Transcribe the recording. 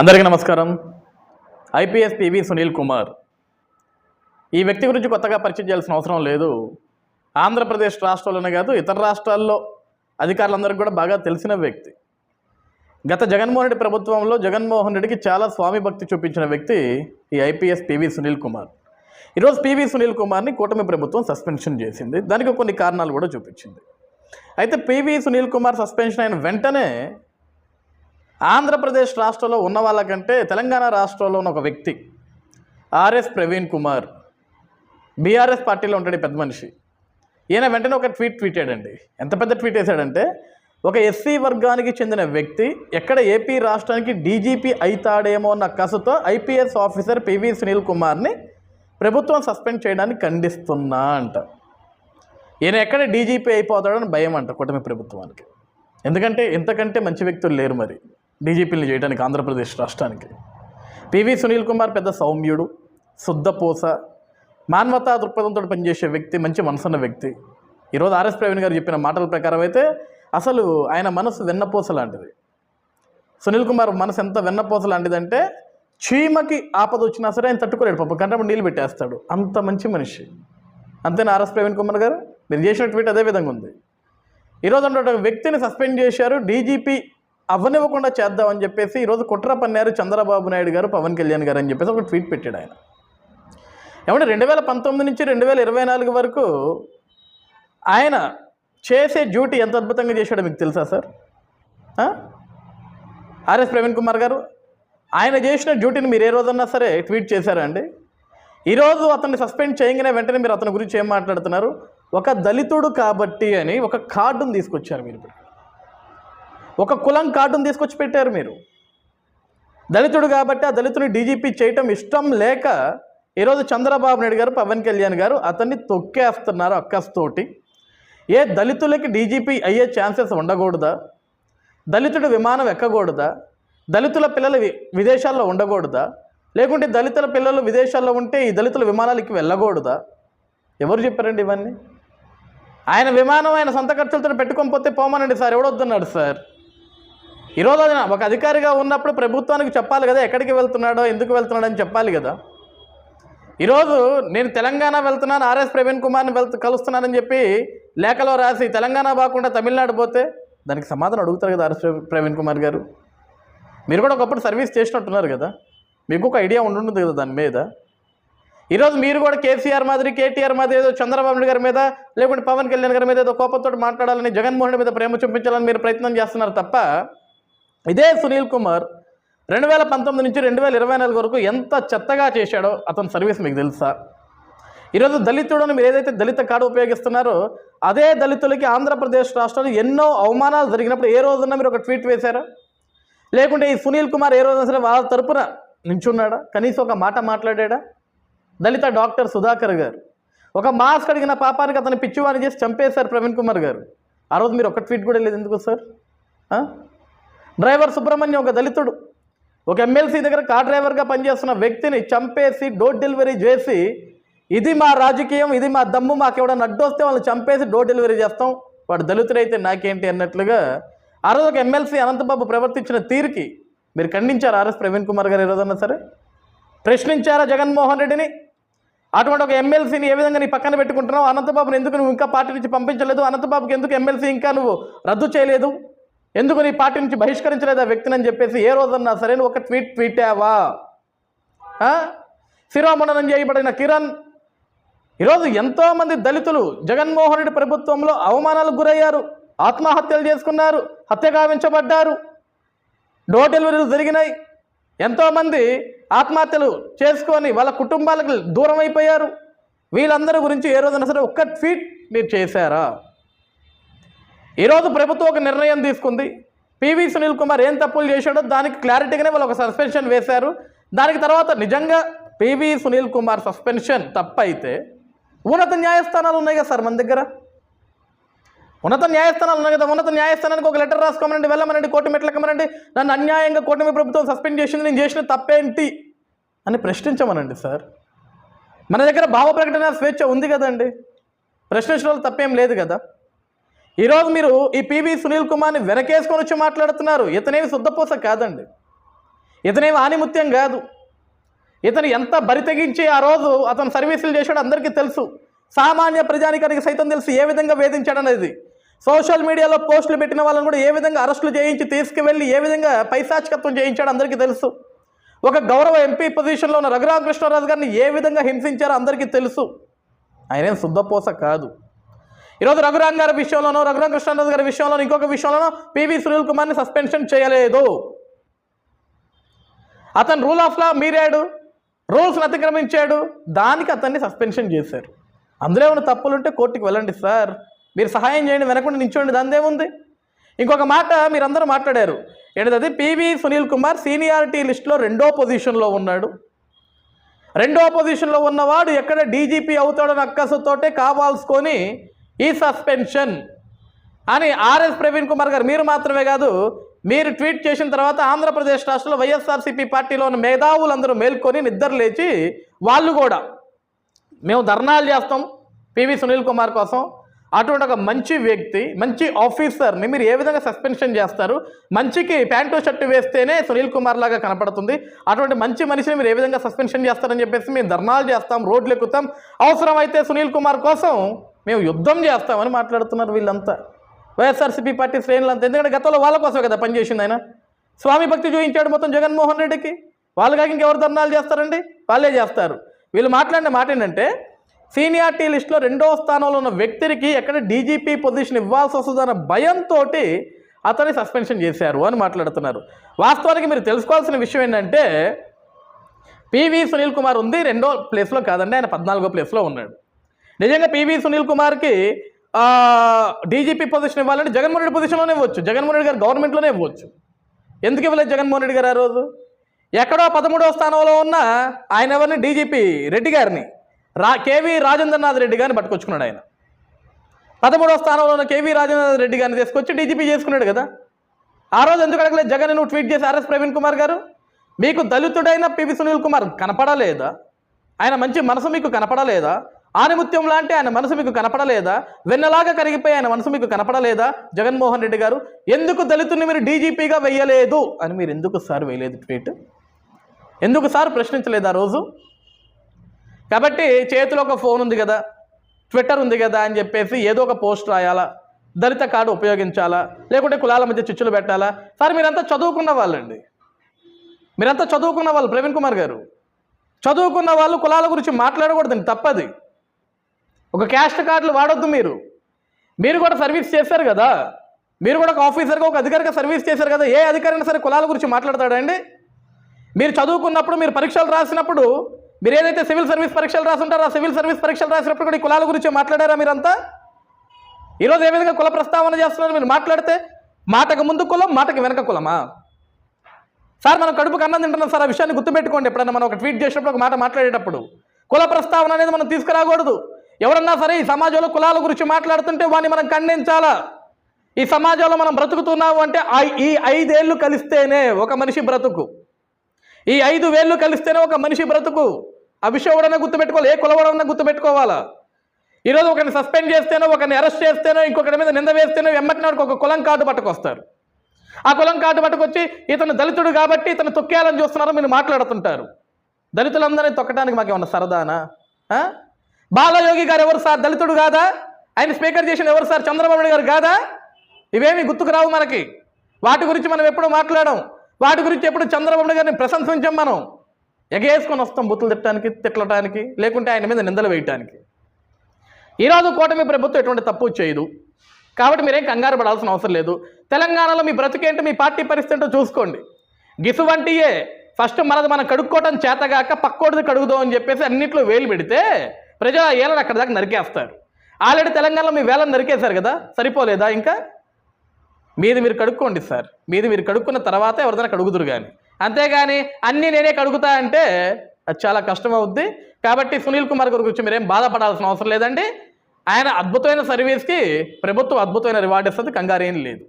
అందరికీ నమస్కారం. ఐపీఎస్ పివి సునీల్ కుమార్. ఈ వ్యక్తి గురించి కొత్తగా పరిచయం చేయాల్సిన అవసరం లేదు. ఆంధ్రప్రదేశ్ రాష్ట్రాల్లోనే కాదు ఇతర రాష్ట్రాల్లో అధికారులందరికీ కూడా బాగా తెలిసిన వ్యక్తి. గత జగన్మోహన్ రెడ్డి ప్రభుత్వంలో జగన్మోహన్ రెడ్డికి చాలా స్వామి భక్తి చూపించిన వ్యక్తి ఈ ఐపీఎస్ పివి సునీల్ కుమార్. ఈరోజు పివి సునీల్ కుమార్ని కూటమి ప్రభుత్వం సస్పెన్షన్ చేసింది. దానికి కొన్ని కారణాలు కూడా చూపించింది. అయితే పివి సునీల్ కుమార్ సస్పెన్షన్ అయిన వెంటనే ఆంధ్రప్రదేశ్ రాష్ట్రంలో ఉన్న వాళ్ళకంటే తెలంగాణ రాష్ట్రంలో ఉన్న ఒక వ్యక్తి ఆర్ఎస్ ప్రవీణ్ కుమార్. బీఆర్ఎస్ పార్టీలో ఉంటాడు పెద్ద మనిషి. ఈయన వెంటనే ఒక ట్వీట్ ట్వీటాడండి. ఎంత పెద్ద ట్వీట్ వేశాడంటే ఒక ఎస్సీ వర్గానికి చెందిన వ్యక్తి ఎక్కడ ఏపీ రాష్ట్రానికి డీజీపీ అవుతాడేమో అన్న కసుతో ఐపీఎస్ ఆఫీసర్ పివి సునీల్ కుమార్ని ప్రభుత్వం సస్పెండ్ చేయడానికి ఖండిస్తున్నా అంట. ఈయన ఎక్కడ డీజీపీ అయిపోతాడని భయం అంట కూటమి ప్రభుత్వానికి. ఎందుకంటే ఇంతకంటే మంచి వ్యక్తులు లేరు మరి. డీజీపీని చేయడానికి ఆంధ్రప్రదేశ్ రాష్ట్రానికి. పివి సునీల్ కుమార్ పెద్ద సౌమ్యుడు శుద్ధపూస మానవతా దృక్పథంతో పనిచేసే వ్యక్తి మంచి మనసున్న వ్యక్తి. ఈరోజు ఆర్ఎస్ ప్రవీణ్ గారు చెప్పిన మాటల ప్రకారం అయితే అసలు ఆయన మనసు వెన్నపూస లాంటిది. సునీల్ కుమార్ మనసు ఎంత వెన్నపూస లాంటిదంటే చీమకి ఆపద వచ్చినా సరే ఆయన తట్టుకోలేడు పాప కంటే నీళ్ళు పెట్టేస్తాడు. అంత మంచి మనిషి. అంతేనా ఆర్ఎస్ ప్రవీణ్ కుమార్ గారు? మీరు చేసిన ట్వీట్ అదే విధంగా ఉంది. ఈరోజు అంటే ఒక వ్యక్తిని సస్పెండ్ చేశారు డీజీపీ అవ్వనివ్వకుండా చేద్దామని చెప్పేసి ఈరోజు కుట్ర పన్నారు చంద్రబాబు నాయుడు గారు పవన్ కళ్యాణ్ గారు అని చెప్పేసి ఒక ట్వీట్ పెట్టాడు ఆయన. ఏమంటే రెండు వేల పంతొమ్మిది నుంచి రెండు వేల ఇరవై నాలుగు వరకు ఆయన చేసే డ్యూటీ ఎంత అద్భుతంగా చేశాడో మీకు తెలుసా సార్? ఆర్ఎస్ ప్రవీణ్ కుమార్ గారు ఆయన చేసిన డ్యూటీని మీరు ఏ రోజన్నా సరే ట్వీట్ చేశారండి ఈరోజు అతన్ని సస్పెండ్ చేయగానే వెంటనే మీరు అతని గురించి ఏం మాట్లాడుతున్నారు? ఒక దళితుడు కాబట్టి అని ఒక కార్డును తీసుకొచ్చారు మీరు ఇప్పుడు. ఒక కులం కార్డును తీసుకొచ్చి పెట్టారు మీరు. దళితుడు కాబట్టి ఆ దళితుని డీజీపీ చేయటం ఇష్టం లేక ఈరోజు చంద్రబాబు నాయుడు గారు పవన్ కళ్యాణ్ గారు అతన్ని తొక్కేస్తున్నారు అక్కస్తోటి. ఏ దళితులకి డీజీపీ అయ్యే ఛాన్సెస్ ఉండకూడదా? దళితుడు విమానం ఎక్కకూడదా? దళితుల పిల్లలు విదేశాల్లో ఉండకూడదా? లేకుంటే దళితుల పిల్లలు విదేశాల్లో ఉంటే ఈ దళితుల విమానాలకి వెళ్ళకూడదా? ఎవరు చెప్పారండి ఇవన్నీ? ఆయన విమానం ఆయన సొంత ఖర్చులతో పెట్టుకొని పోతే పోమనండి సార్ ఎవడొద్దున్నాడు సార్? ఈరోజు ఆయన ఒక అధికారిగా ఉన్నప్పుడు ప్రభుత్వానికి చెప్పాలి కదా ఎక్కడికి వెళ్తున్నాడో ఎందుకు వెళ్తున్నాడో అని చెప్పాలి కదా. ఈరోజు నేను తెలంగాణ వెళ్తున్నాను ఆర్ఎస్ ప్రవీణ్ కుమార్ని వెళ్తూ కలుస్తున్నానని చెప్పి లేఖలో రాసి తెలంగాణ బాకుండా తమిళనాడు పోతే దానికి సమాధానం అడుగుతారు కదా ఆర్ఎస్ ప్రవీణ్ కుమార్ గారు. మీరు కూడా ఒకప్పుడు సర్వీస్ చేసినట్టున్నారు కదా మీకు ఒక ఐడియా ఉండుంటుంది కదా దాని మీద. ఈరోజు మీరు కూడా కేసీఆర్ మాదిరి కేటీఆర్ మాదిరి ఏదో చంద్రబాబు నాయుడు గారి మీద లేకుంటే పవన్ కళ్యాణ్ గారి మీద ఏదో కోపంతో మాట్లాడాలని జగన్మోహన్ మీద ప్రేమ చూపించాలని మీరు ప్రయత్నం చేస్తున్నారు తప్ప ఇదే సునీల్ కుమార్ రెండు వేల పంతొమ్మిది నుంచి రెండు వేల ఇరవై నాలుగు వరకు ఎంత చెత్తగా చేశాడో అతని సర్వీస్ మీకు తెలుసా? ఈరోజు దళితుడని మీరు ఏదైతే దళిత కార్డు ఉపయోగిస్తున్నారో అదే దళితులకి ఆంధ్రప్రదేశ్ రాష్ట్రంలో ఎన్నో అవమానాలు జరిగినప్పుడు ఏ రోజున మీరు ఒక ట్వీట్ వేశారా? లేకుంటే ఈ సునీల్ కుమార్ ఏ రోజున సరే వాళ్ళ తరపున నించున్నాడా? కనీసం ఒక మాట మాట్లాడాడా? దళిత డాక్టర్ సుధాకర్ గారు ఒక మాస్క్ అడిగిన పాపానికి అతను పిచ్చివాడిని చేసి చంపేశారు ప్రవీణ్ కుమార్ గారు. ఆ రోజు మీరు ఒక ట్వీట్ కూడా లేదు ఎందుకు సార్? డ్రైవర్ సుబ్రహ్మణ్యం ఒక దళితుడు. ఒక ఎమ్మెల్సీ దగ్గర కార్ డ్రైవర్గా పనిచేస్తున్న వ్యక్తిని చంపేసి డోర్ డెలివరీ చేసి ఇది మా రాజకీయం ఇది మా దమ్ము మాకు ఎవడన్నా అడ్డొస్తే వాళ్ళని చంపేసి డోర్ డెలివరీ చేస్తాం. వాడు దళితుడైతే నాకేంటి అన్నట్లుగా ఆ రోజు ఒక ఎమ్మెల్సీ అనంతబాబు ప్రవర్తించిన తీరుకి మీరు ఖండించారు? ఆర్ఎస్ ప్రవీణ్ కుమార్ గారు ఈరోజన్నా సరే? ప్రశ్నించారా జగన్మోహన్ రెడ్డిని? అటువంటి ఒక ఎమ్మెల్సీని ఏ విధంగా నీ పక్కన పెట్టుకుంటున్నావు? అనంతబాబుని ఎందుకు నువ్వు ఇంకా పార్టీ నుంచి పంపించలేదు? అనంతబాబుకి ఎందుకు ఎమ్మెల్సీ ఇంకా నువ్వు రద్దు చేయలేదు? ఎందుకు నీ పార్టీ నుంచి బహిష్కరించలేదు ఆ వ్యక్తిని అని చెప్పేసి ఏ రోజన్నా సరే నువ్వు ఒక ట్వీట్ ట్వీటావా? శిరోమండనం చేయబడిన కిరణ్ ఈరోజు ఎంతోమంది దళితులు జగన్మోహన్ రెడ్డి ప్రభుత్వంలో అవమానాలకు గురయ్యారు ఆత్మహత్యలు చేసుకున్నారు హత్య గావించబడ్డారు డోర్ డెలివరీలు జరిగినాయి. ఎంతోమంది ఆత్మహత్యలు చేసుకొని వాళ్ళ కుటుంబాలకు దూరం అయిపోయారు. వీళ్ళందరి గురించి ఏ రోజున సరే ఒక్క ట్వీట్ మీరు చేశారా? ఈరోజు ప్రభుత్వం ఒక నిర్ణయం తీసుకుంది. పివి సునీల్ కుమార్ ఏం తప్పులు చేశాడో దానికి క్లారిటీగానే వాళ్ళు ఒక సస్పెన్షన్ వేశారు. దానికి తర్వాత నిజంగా పివి సునీల్ కుమార్ సస్పెన్షన్ తప్పైతే ఉన్నత న్యాయస్థానాలు ఉన్నాయి కదా సార్ మన దగ్గర? ఉన్నత న్యాయస్థానాలు ఉన్నాయి కదా. ఉన్నత న్యాయస్థానానికి ఒక లెటర్ రాసుకోమనండి వెళ్ళమనండి కోర్టు మెట్లకమనండి నన్ను అన్యాయంగా కూటమి ప్రభుత్వం సస్పెండ్ చేసింది నేను చేసిన తప్పేంటి అని ప్రశ్నించమనండి సార్. మన దగ్గర భావ ప్రకటన స్వేచ్ఛ ఉంది కదండి. ప్రశ్నించడం తప్పేం లేదు కదా. ఈరోజు మీరు ఈ పివి సునీల్ కుమార్ని వెనకేసుకొని వచ్చి మాట్లాడుతున్నారు. ఇతనేమి శుద్ధపూస కాదండి. ఇతనేమి ఆనిముత్యం కాదు. ఇతను ఎంత బరి తెగించి ఆ రోజు అతను సర్వీసులు చేశాడో అందరికీ తెలుసు. సామాన్య ప్రజానికానికి సైతం తెలుసు ఏ విధంగా వేధించాడనేది. సోషల్ మీడియాలో పోస్టులు పెట్టిన వాళ్ళని కూడా ఏ విధంగా అరెస్టులు చేయించి తీసుకువెళ్ళి ఏ విధంగా పైశాచికత్వం చేయించాడో అందరికీ తెలుసు. ఒక గౌరవ ఎంపీ పొజిషన్లో ఉన్న రఘురామకృష్ణరాజు గారిని ఏ విధంగా హింసించారో అందరికీ తెలుసు. ఆయనేం శుద్ధపోస కాదు. ఈరోజు రఘురామ్ గారి విషయంలోనో రఘురామ కృష్ణరాజు గారి విషయంలోనో ఇంకొక విషయంలోనో పివి సునీల్ కుమార్ని సస్పెన్షన్ చేయలేదు. అతను రూల్ ఆఫ్ లా మీరాడు రూల్స్ని అతిక్రమించాడు దానికి అతన్ని సస్పెన్షన్ చేశారు. అందులో ఏమైనా తప్పులు ఉంటే కోర్టుకి వెళ్ళండి సార్. మీరు సహాయం చేయండి వెనకుండా నించోండి దానిదేముంది ఇంకొక మాట మీరందరూ మాట్లాడారు. ఏంటది పివి సునీల్ కుమార్ సీనియారిటీ లిస్టులో రెండో పొజిషన్లో ఉన్నాడు. రెండో పొజిషన్లో ఉన్నవాడు ఎక్కడ డీజీపీ అవుతాడని అక్కసుతోటే కావాల్సుకొని ఈ సస్పెన్షన్ అని ఆర్ఎస్ ప్రవీణ్ కుమార్ గారు మీరు మాత్రమే కాదు మీరు ట్వీట్ చేసిన తర్వాత ఆంధ్రప్రదేశ్ రాష్ట్రంలో వైఎస్ఆర్సీపీ పార్టీలో ఉన్న మేధావులందరూ మేల్కొని నిద్ర లేచి వాళ్ళు కూడా మేము ధర్నాలు చేస్తాం పివి సునీల్ కుమార్ కోసం. అటువంటి ఒక మంచి వ్యక్తి మంచి ఆఫీసర్ని మీరు ఏ విధంగా సస్పెన్షన్ చేస్తారు? మంచికి ప్యాంటు షర్టు వేస్తేనే సునీల్ కుమార్ లాగా కనపడుతుంది. అటువంటి మంచి మనిషిని మీరు ఏ విధంగా సస్పెన్షన్ చేస్తారని చెప్పేసి మేము ధర్నాలు చేస్తాం రోడ్లు ఎక్కుతాం. అవసరమైతే సునీల్ కుమార్ కోసం మేము యుద్ధం చేస్తామని మాట్లాడుతున్నారు వీళ్ళంతా. వైఎస్ఆర్సీపీ పార్టీ శ్రేణులంతా. ఎందుకంటే గతంలో వాళ్ళ కోసమే కదా పనిచేసింది ఆయన. స్వామి భక్తి చూపించాడు మొత్తం జగన్మోహన్ రెడ్డికి. వాళ్ళు కాక ఇంకెవరు ధర్నాలు చేస్తారండి? వాళ్ళే చేస్తారు. వీళ్ళు మాట్లాడిన మాట ఏంటంటే సీనియార్టీ లిస్టులో రెండవ స్థానంలో ఉన్న వ్యక్తికి ఎక్కడ డీజీపీ పొజిషన్ ఇవ్వాల్సి వస్తుందన్న భయంతో అతన్ని సస్పెన్షన్ చేశారు అని మాట్లాడుతున్నారు. వాస్తవానికి మీరు తెలుసుకోవాల్సిన విషయం ఏంటంటే పివి సునీల్ కుమార్ ఉంది రెండో ప్లేస్లో కాదండి ఆయన పద్నాలుగో ప్లేస్లో ఉన్నాడు. నిజంగా పివి సునీల్ కుమార్కి డీజీపీ పొజిషన్ ఇవ్వాలంటే జగన్మోహన్ రెడ్డి పొజిషన్లోనే ఇవ్వచ్చు. జగన్మోహన్ రెడ్డి గారు గవర్నమెంట్లోనే ఇవ్వచ్చు. ఎందుకు ఇవ్వలేదు జగన్మోహన్ రెడ్డి గారు ఆ రోజు? ఎక్కడో పదమూడవ స్థానంలో ఉన్న ఆయన ఎవరిని? డీజీపీ రెడ్డి గారిని. రా కేవీ రాజేంద్రనాథ్ రెడ్డి గారిని పట్టుకొచ్చుకున్నాడు ఆయన. పదమూడవ స్థానంలో ఉన్న కేవీ రాజేంద్రనాథ్ రెడ్డి గారిని తీసుకొచ్చి డీజీపీ చేసుకున్నాడు కదా. ఆ రోజు ఎందుకు అడగలేదు? జగన్ నువ్వు ట్వీట్ చేసి ఆర్ఎస్ ప్రవీణ్ కుమార్ గారు? మీకు దళితుడైన పివి సునీల్ కుమార్ కనపడలేదా? ఆయన మంచి మనసు మీకు కనపడలేదా? ఆనిముత్యం లాంటి ఆయన మనసు మీకు కనపడలేదా? వెన్నలాగా కరిగిపోయి ఆయన మనసు మీకు కనపడలేదా? జగన్మోహన్ రెడ్డి గారు ఎందుకు దళితుని మీరు డీజీపీగా వెయ్యలేదు అని మీరు ఎందుకు సార్ వేయలేదు ట్వీట్? ఎందుకు సార్ ప్రశ్నించలేదు ఆ రోజు? కాబట్టి చేతిలో ఒక ఫోన్ ఉంది కదా ట్విట్టర్ ఉంది కదా అని చెప్పేసి ఏదో ఒక పోస్ట్ రాయాలా? దళిత కార్డు ఉపయోగించాలా? లేకుంటే కులాల మధ్య చిచ్చులు పెట్టాలా? సార్ మీరంతా చదువుకున్న వాళ్ళండి. మీరంతా చదువుకున్న వాళ్ళు ప్రవీణ్ కుమార్ గారు. చదువుకున్న వాళ్ళు కులాల గురించి మాట్లాడకూడదండి తప్పది. ఒక క్యాస్ట్ కార్డులు వాడొద్దు మీరు. మీరు కూడా సర్వీస్ చేశారు కదా. మీరు కూడా ఒక ఆఫీసర్గా ఒక అధికారిగా సర్వీస్ చేశారు కదా. ఏ అధికారైనా సరే కులాల గురించి మాట్లాడతాడండి మీరు చదువుకున్నప్పుడు మీరు పరీక్షలు రాసినప్పుడు మీరు ఏదైతే సివిల్ సర్వీస్ పరీక్షలు రాసుంటారో ఆ సివిల్ సర్వీస్ పరీక్షలు రాసినప్పుడు కూడా ఈ కులాల గురించి మాట్లాడారా మీరంతా? ఈరోజు ఏ విధంగా కుల ప్రస్తావన చేస్తున్నారు మీరు మాట్లాడితే? మాటకు ముందు కులం మాటకి వెనక కులమా? సార్ మనం కడుపుకు అన్నం తింటున్నాం సార్ ఆ విషయాన్ని గుర్తుపెట్టుకోండి ఎప్పుడైనా మనం ఒక ట్వీట్ చేసినప్పుడు ఒక మాట మాట్లాడేటప్పుడు. కుల ప్రస్తావన అనేది మనం తీసుకురాకూడదు. ఎవరన్నా సరే ఈ సమాజంలో కులాల గురించి మాట్లాడుతుంటే వాడిని మనం ఖండించాలా? ఈ సమాజంలో మనం బ్రతుకుతున్నాము అంటే ఈ ఐదేళ్ళు కలిస్తేనే ఒక మనిషి బ్రతుకు. ఈ ఐదు వేళ్ళు కలిస్తేనే ఒక మనిషి బ్రతుకు. ఆ విషయం ఎవడన్నా గుర్తుపెట్టుకోవాలి? ఏ కులవడన్నా గుర్తుపెట్టుకోవాలా? ఈరోజు ఒకరిని సస్పెండ్ చేస్తేనో ఒకరిని అరెస్ట్ చేస్తేనో ఇంకొకరి మీద నింద వేస్తేనో వెమ్మటినాడు ఒక కులం కార్డు పట్టుకొస్తారు. ఆ కులం కార్డు పట్టుకొచ్చి ఇతను దళితుడు కాబట్టి ఇతను తొక్కేయాలని చూస్తున్నారో మీరు మాట్లాడుతుంటారు. దళితులందరినీ తొక్కడానికి మాకు ఏమన్నా సరదానా బాలయోగి గారు ఎవరు సార్? దళితుడు కాదా? ఆయన స్పీకర్ చేసిన ఎవరు సార్? చంద్రబాబు నాయుడు గారు కాదా? ఇవేమి గుర్తుకు రావు మనకి. వాటి గురించి మనం ఎప్పుడు మాట్లాడడం. వాటి గురించి ఎప్పుడు చంద్రబాబు నాయుడు గారిని ప్రశంసించాం మనం. ఎగేసుకొని వస్తాం బుత్తులు తిట్టడానికి తిట్టడానికి లేకుంటే ఆయన మీద నిందలు వేయటానికి. ఈరోజు కూటమి ప్రభుత్వం ఎటువంటి తప్పు చేయదు. కాబట్టి మీరేం కంగారు పడాల్సిన అవసరం లేదు. తెలంగాణలో మీ బ్రతికేంటో మీ పార్టీ పరిస్థితి ఏంటో చూసుకోండి. గిసు వంటియే ఫస్ట్ మనది మనం కడుక్కోవటం చేతగాక పక్కోటిది కడుగుదాం అని చెప్పేసి అన్నింటిలో వేలు పెడితే ప్రజలు ఆ ఏళ్ళని అక్కడ దాకా నరికేస్తారు. ఆల్రెడీ తెలంగాణలో మీ వేలను నరికేశారు కదా? సరిపోలేదా ఇంకా? మీది మీరు కడుక్కోండి సార్. మీది మీరు కడుక్కున్న తర్వాత ఎవరిదైనా కడుగుదురు కానీ అంతేగాని అన్నీ నేనే కడుగుతా అంటే అది చాలా కష్టం అవుద్ది కాబట్టి సునీల్ కుమార్ గారి గురించి మీరేం బాధపడాల్సిన అవసరం లేదండి. ఆయన అద్భుతమైన సర్వీస్కి ప్రభుత్వం అద్భుతమైన రివార్డ్ ఇస్తుంది. కంగారు ఏం లేదు.